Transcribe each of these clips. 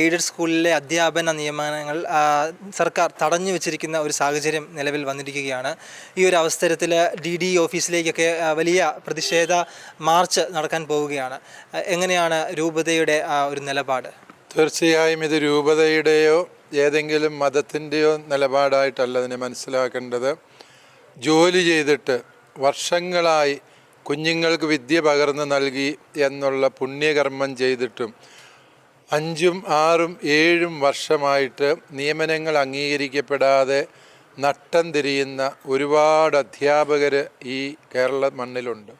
Aided സ്കൂളിലെ അധ്യാപന നിയമനങ്ങൾ സർക്കാർ തടഞ്ഞു വെച്ചിരിക്കുന്ന ഒരു സാഹചര്യം നിലവിൽ വന്നിരിക്കുകയാണ്. ഈ ഒരു അവസരത്തിൽ ഡി ഡി ഓഫീസിലേക്കൊക്കെ വലിയ പ്രതിഷേധ മാർച്ച് നടക്കാൻ പോവുകയാണ്. എങ്ങനെയാണ് രൂപതയുടെ ഒരു നിലപാട്? തീർച്ചയായും ഇത് രൂപതയുടെയോ ഏതെങ്കിലും മതത്തിന്റെയോ നിലപാടായിട്ടല്ല അതിനെ മനസ്സിലാക്കേണ്ടത്. ജോലി ചെയ്തിട്ട് വർഷങ്ങളായി കുഞ്ഞുങ്ങൾക്ക് വിദ്യ പകർന്നു നൽകി എന്നുള്ള പുണ്യകർമ്മം ചെയ്തിട്ടും അഞ്ചും ആറും ഏഴും വർഷമായിട്ട് നിയമനങ്ങൾ അംഗീകരിക്കപ്പെടാതെ നട്ടം തിരിയുന്ന ഒരുപാട് അധ്യാപകർ ഈ കേരള മണ്ണിലുണ്ട്.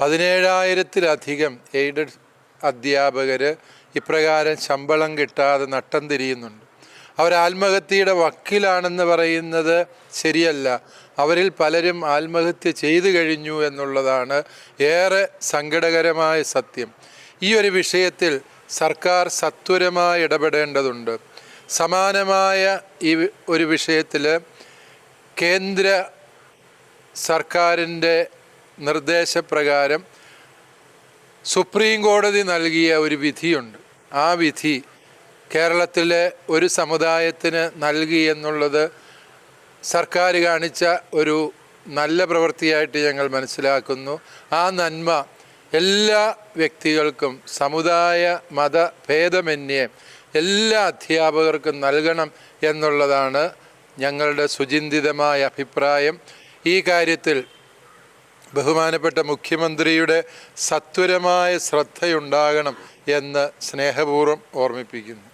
പതിനേഴായിരത്തിലധികം എയ്ഡഡ് അധ്യാപകർ ഇപ്രകാരം ശമ്പളം കിട്ടാതെ നട്ടം തിരിയുന്നുണ്ട്. അവർ ആത്മഹത്യയുടെ വക്കിലാണെന്ന് പറയുന്നത് ശരിയല്ല. അവരിൽ പലരും ആത്മഹത്യ ചെയ്തു കഴിഞ്ഞു എന്നുള്ളതാണ് ഏറെ സങ്കടകരമായ സത്യം. ഈ ഒരു വിഷയത്തിൽ സർക്കാർ സത്വരമായി ഇടപെടേണ്ടതുണ്ട്. സമാനമായ ഈ ഒരു വിഷയത്തിൽ കേന്ദ്ര സർക്കാരിന്റെ നിർദ്ദേശപ്രകാരം സുപ്രീം കോടതി നൽകിയ ഒരു വിധിയുണ്ട്. ആ വിധി കേരളത്തിലെ ഒരു സമുദായത്തിന് നൽകി എന്നുള്ളത് സർക്കാർ കാണിച്ച ഒരു നല്ല പ്രവൃത്തിയായിട്ട് ഞങ്ങൾ മനസ്സിലാക്കുന്നു. ആ നന്മ എല്ലാ വ്യക്തികൾക്കും സമുദായ മത ഭേദമന്യേ എല്ലാ അധ്യാപകർക്കും നൽകണം എന്നുള്ളതാണ് ഞങ്ങളുടെ സുചിന്തിതമായ അഭിപ്രായം. ഈ കാര്യത്തിൽ ബഹുമാനപ്പെട്ട മുഖ്യമന്ത്രിയുടെ സത്വരമായ ശ്രദ്ധയുണ്ടാകണം എന്ന് സ്നേഹപൂർവം ഓർമ്മിപ്പിക്കുന്നു.